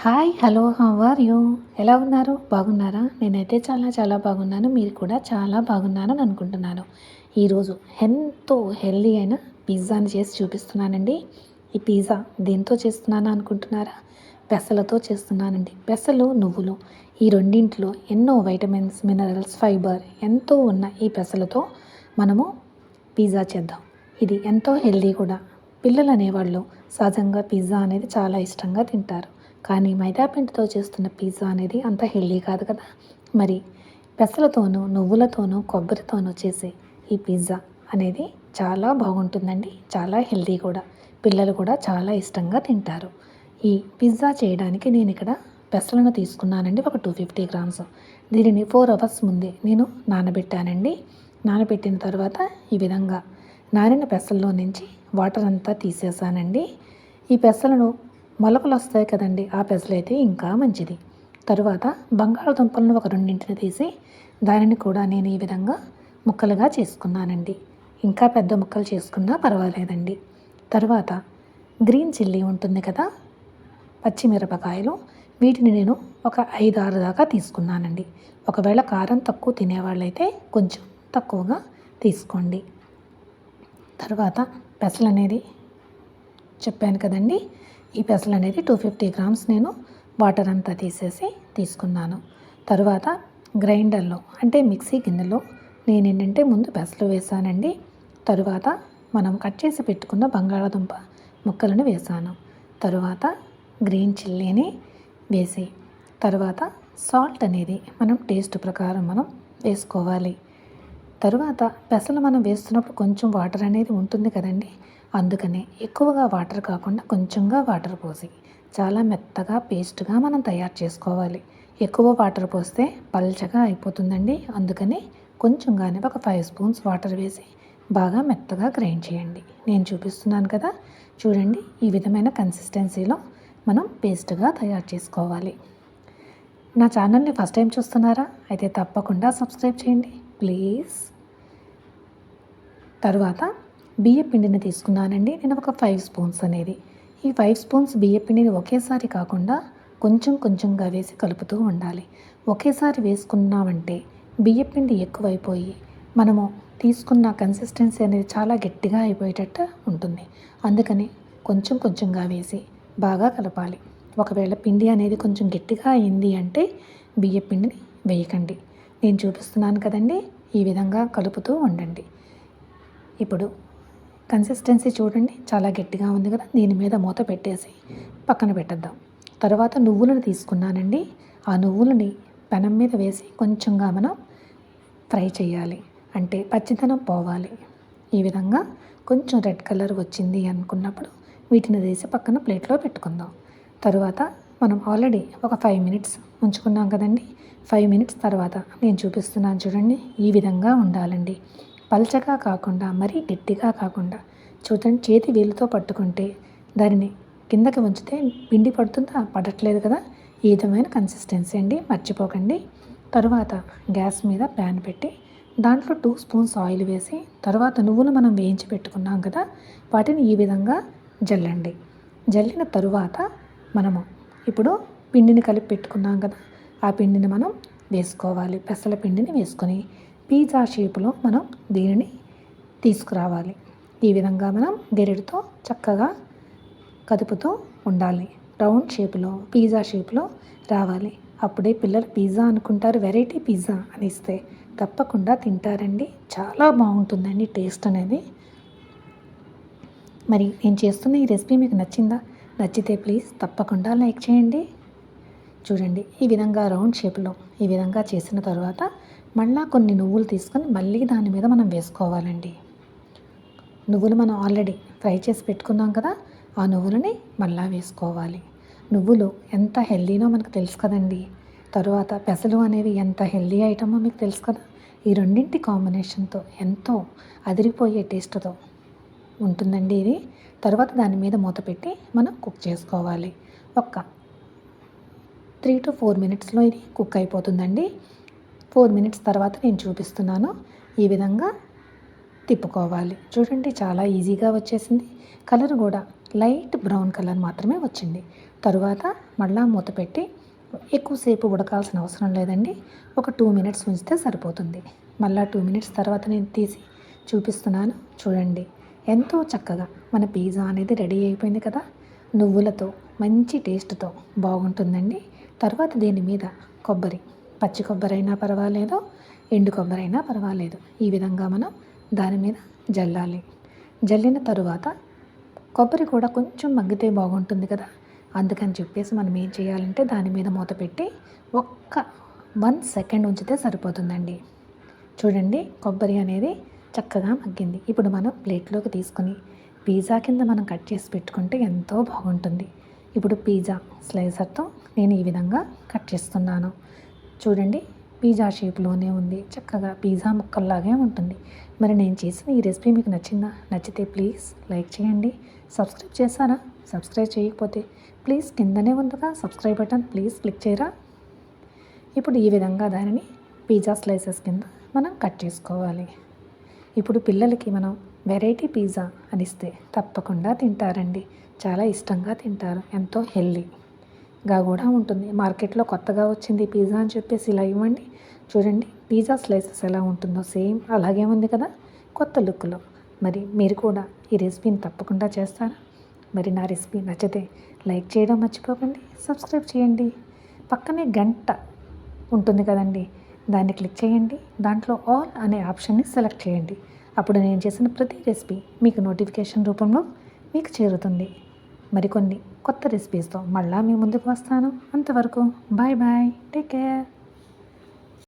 Hi hello how are you? ఎలా ఉన్నారు? బాగున్నారా? నేనైతే చాలా చాలా బాగున్నాను. మీరు కూడా చాలా బాగున్నారని అనుకుంటున్నాను. ఈరోజు ఎంతో హెల్దీ అయిన పిజ్జాని చేసి చూపిస్తున్నానండి. ఈ పిజ్జా దేంతో చేస్తున్నాను అనుకుంటున్నారా? పెసలతో చేస్తున్నానండి. పెసలు నువ్వులు ఈ రెండింటిలో ఎన్నో వైటమిన్స్ మినరల్స్ ఫైబర్ ఎంతో ఉన్న ఈ పెసలతో మనము పిజ్జా చేద్దాం. ఇది ఎంతో హెల్దీ కూడా. పిల్లలు అనేవాళ్ళు సహజంగా పిజ్జా అనేది చాలా ఇష్టంగా తింటారు. కానీ మైదా పిండితో చేస్తున్న పిజ్జా అనేది అంత హెల్దీ కాదు కదా. మరి పెసలతోనూ నువ్వులతోనూ కొబ్బరితోనూ చేసే ఈ పిజ్జా అనేది చాలా బాగుంటుందండి. చాలా హెల్దీ కూడా. పిల్లలు కూడా చాలా ఇష్టంగా తింటారు. ఈ పిజ్జా చేయడానికి నేను ఇక్కడ పెసలను తీసుకున్నానండి. ఒక టూ ఫిఫ్టీ గ్రామ్స్. దీనిని ఫోర్ అవర్స్ ముందే నేను నానబెట్టానండి. నానబెట్టిన తర్వాత ఈ విధంగా నానిన పెసల్లో నుంచి వాటర్ అంతా తీసేసానండి. ఈ పెసలను మొలకలు వస్తాయి కదండి ఆ పెసలైతే ఇంకా మంచిది. తరువాత బంగాళదుంపలను ఒక రెండింటిని తీసి దానిని కూడా నేను ఈ విధంగా ముక్కలుగా చేసుకున్నానండి. ఇంకా పెద్ద ముక్కలు చేసుకున్నా పర్వాలేదండి. తర్వాత గ్రీన్ చిల్లీ ఉంటుంది కదా పచ్చిమిరపకాయలు వీటిని నేను ఒక ఐదు ఆరు దాకా తీసుకున్నానండి. ఒకవేళ కారం తక్కువ తినేవాళ్ళైతే కొంచెం తక్కువగా తీసుకోండి. తర్వాత పెసలు అనేది చెప్పాను కదండి ఈ పెసలు అనేది టూ ఫిఫ్టీ గ్రామ్స్ నేను వాటర్ అంతా తీసేసి తీసుకున్నాను. తర్వాత గ్రైండర్లో అంటే మిక్సీ గిన్నెలో నేను ఏంటంటే ముందు పెసలు వేసానండి. తరువాత మనం కట్ చేసి పెట్టుకున్న బంగాళాదుంప ముక్కలను వేసాను. తరువాత గ్రీన్ చిల్లీని వేసి తర్వాత సాల్ట్ అనేది మనం టేస్ట్ ప్రకారం మనం వేసుకోవాలి. తరువాత పెసలు మనం వేస్తున్నప్పుడు కొంచెం వాటర్ అనేది ఉంటుంది కదండి. అందుకనే ఎక్కువగా వాటర్ కాకుండా కొంచెంగా వాటర్ పోసి చాలా మెత్తగా పేస్ట్గా మనం తయారు చేసుకోవాలి. ఎక్కువ వాటర్ పోస్తే పల్చగా అయిపోతుందండి. అందుకని కొంచెంగానే ఒక ఫైవ్ స్పూన్స్ వాటర్ వేసి బాగా మెత్తగా గ్రైండ్ చేయండి. నేను చూపిస్తున్నాను కదా చూడండి ఈ విధమైన కన్సిస్టెన్సీలో మనం పేస్ట్గా తయారు చేసుకోవాలి. నా ఛానల్ని ఫస్ట్ టైం చూస్తున్నారా? అయితే తప్పకుండా సబ్స్క్రైబ్ చేయండి ప్లీజ్. తరువాత బియ్య పిండిని తీసుకున్నానండి. నేను ఒక ఫైవ్ స్పూన్స్ అనేది. ఈ ఫైవ్ స్పూన్స్ బియ్య పిండిని ఒకేసారి కాకుండా కొంచెం కొంచెంగా వేసి కలుపుతూ ఉండాలి. ఒకేసారి వేసుకున్నామంటే బియ్యపిండి ఎక్కువైపోయి మనము తీసుకున్న కన్సిస్టెన్సీ అనేది చాలా గట్టిగా అయిపోయేటట్టు ఉంటుంది. అందుకని కొంచెం కొంచెంగా వేసి బాగా కలపాలి. ఒకవేళ పిండి అనేది కొంచెం గట్టిగా అయింది అంటే బియ్యపిండిని వేయకండి. నేను చూపిస్తున్నాను కదండి. ఈ విధంగా కలుపుతూ ఉండండి. ఇప్పుడు కన్సిస్టెన్సీ చూడండి. చాలా గట్టిగా ఉంది కదా. దీని మీద మూత పెట్టేసి పక్కన పెట్టద్దాం. తర్వాత నువ్వులను తీసుకున్నానండి. ఆ నువ్వులని పెనం మీద వేసి కొంచెంగా మనం ఫ్రై చేయాలి. అంటే పచ్చిదనం పోవాలి. ఈ విధంగా కొంచెం రెడ్ కలర్ వచ్చింది అనుకున్నప్పుడు వీటిని తీసి పక్కన ప్లేట్లో పెట్టుకుందాం. తరువాత మనం ఆల్రెడీ ఒక ఫైవ్ మినిట్స్ ఉంచుకున్నాం కదండి. ఫైవ్ మినిట్స్ తర్వాత నేను చూపిస్తున్నాను చూడండి. ఈ విధంగా ఉండాలండి. పల్చగా కాకుండా మరీ గట్టిగా కాకుండా చూడండి చేతి వేలుతో పట్టుకుంటే దానిని కిందకి ఉంచితే పిండి పడుతుందా? పడట్లేదు కదా. ఈ విధమైన కన్సిస్టెన్సీ అండి. మర్చిపోకండి. తరువాత గ్యాస్ మీద ప్యాన్ పెట్టి దాంట్లో టూ స్పూన్స్ ఆయిల్ వేసి తర్వాత నువ్వులు మనం వేయించి పెట్టుకున్నాం కదా వాటిని ఈ విధంగా జల్లండి. జల్లిన తరువాత మనము ఇప్పుడు పిండిని కలిపి పెట్టుకున్నాం కదా ఆ పిండిని మనం వేసుకోవాలి. పెసల పిండిని వేసుకొని పిజ్జా షేపులో మనం దీనిని తీసుకురావాలి. ఈ విధంగా మనం గెరెడితో చక్కగా కదుపుతూ ఉండాలి. రౌండ్ షేప్లో పిజ్జా షేప్లో రావాలి. అప్పుడే పిల్లలు పిజ్జా అనుకుంటారు వెరైటీ పిజ్జా అని ఇస్తే తప్పకుండా తింటారండి. చాలా బాగుంటుందండి టేస్ట్ అనేది. మరి నేను చేస్తున్న ఈ రెసిపీ మీకు నచ్చిందా? నచ్చితే ప్లీజ్ తప్పకుండా లైక్ చేయండి. చూడండి ఈ విధంగా రౌండ్ షేప్లో ఈ విధంగా చేసిన తర్వాత మళ్ళీ కొన్ని నువ్వులు తీసుకొని మళ్ళీ దాని మీద మనం వేసుకోవాలండి. నువ్వులు మనం ఆల్రెడీ ఫ్రై చేసి పెట్టుకున్నాం కదా ఆ నువ్వులని మళ్ళా వేసుకోవాలి. నువ్వులు ఎంత హెల్దీనో మనకు తెలుసు కదండి. తర్వాత పెసలు అనేవి ఎంత హెల్దీ ఐటమో మీకు తెలుసు కదా. ఈ రెండింటి కాంబినేషన్తో ఎంతో అదిరిపోయే టేస్ట్తో ఉంటుందండి ఇది. తర్వాత దాని మీద మూత పెట్టి మనం కుక్ చేసుకోవాలి. ఒక్క త్రీ టు ఫోర్ మినిట్స్లో ఇది కుక్ అయిపోతుందండి. ఫోర్ మినిట్స్ తర్వాత నేను చూపిస్తున్నాను. ఈ విధంగా తిప్పుకోవాలి. చూడండి చాలా ఈజీగా వచ్చేసింది. కలర్ కూడా లైట్ బ్రౌన్ కలర్ మాత్రమే వచ్చింది. తరువాత మళ్ళా మూత పెట్టి ఎక్కువసేపు ఉడకాల్సిన అవసరం లేదండి. ఒక టూ మినిట్స్ ఉంచితే సరిపోతుంది. మళ్ళా టూ మినిట్స్ తర్వాత నేను తీసి చూపిస్తున్నాను. చూడండి ఎంతో చక్కగా మన పిజ్జా అనేది రెడీ అయిపోయింది కదా. నువ్వులతో మంచి టేస్ట్తో బాగుంటుందండి. తర్వాత దీని మీద కొబ్బరి. పచ్చి కొబ్బరి అయినా పర్వాలేదు ఎండు కొబ్బరి అయినా పర్వాలేదు. ఈ విధంగా మనం దాని మీద జల్లాలి. జల్లిన తరువాత కొబ్బరి కూడా కొంచెం మగ్గితే బాగుంటుంది కదా. అందుకని చెప్పేసి మనం ఏం చేయాలంటే దాని మీద మూత పెట్టి ఒక్క వన్ సెకండ్ ఉంచితే సరిపోతుందండి. చూడండి కొబ్బరి అనేది చక్కగా మగ్గింది. ఇప్పుడు మనం ప్లేట్లోకి తీసుకొని పిజ్జా కింద మనం కట్ చేసి పెట్టుకుంటే ఎంతో బాగుంటుంది. ఇప్పుడు పిజ్జా స్లైసర్తో నేను ఈ విధంగా కట్ చేస్తున్నాను. చూడండి పిజ్జా షేప్లోనే ఉంది. చక్కగా పిజ్జా ముక్కల్లాగే ఉంటుంది. మరి నేను చేసిన ఈ రెసిపీ మీకు నచ్చిందా? నచ్చితే ప్లీజ్ లైక్ చేయండి. సబ్స్క్రైబ్ చేశారా? సబ్స్క్రైబ్ చేయకపోతే ప్లీజ్ కిందనే ఉందిగా సబ్స్క్రైబ్ బటన్ ప్లీజ్ క్లిక్ చేయరా? ఇప్పుడు ఈ విధంగా దానిని పిజ్జా స్లైసెస్ కింద మనం కట్ చేసుకోవాలి. ఇప్పుడు పిల్లలకి మనం వెరైటీ పిజ్జా అనిస్తే తప్పకుండా తింటారండి. చాలా ఇష్టంగా తింటారు. ఎంతో హెల్దీగా కూడా ఉంటుంది. మార్కెట్లో కొత్తగా వచ్చింది పిజ్జా అని చెప్పేసి ఇలా ఇవ్వండి. చూడండి పిజ్జా స్లైసెస్ ఎలా ఉంటుందో సేమ్ అలాగే ఉంది కదా? కొత్త లుక్లో. మరి మీరు కూడా ఈ రెసిపీని తప్పకుండా చేస్తారా? మరి నా రెసిపీ నచ్చితే లైక్ చేయడం మర్చిపోకండి సబ్స్క్రైబ్ చేయండి. పక్కనే గంట ఉంటుంది కదండి. దాన్ని క్లిక్ చేయండి. దాంట్లో ఆల్ అనే ఆప్షన్ని సెలెక్ట్ చేయండి. అప్పుడు నేను చేసిన ప్రతి రెసిపీ మీకు నోటిఫికేషన్ రూపంలో మీకు చేరుతుంది. మరికొన్ని కొత్త రెసిపీస్తో మళ్ళా మీ ముందుకు వస్తాను. అంతవరకు బాయ్ బాయ్. Take care.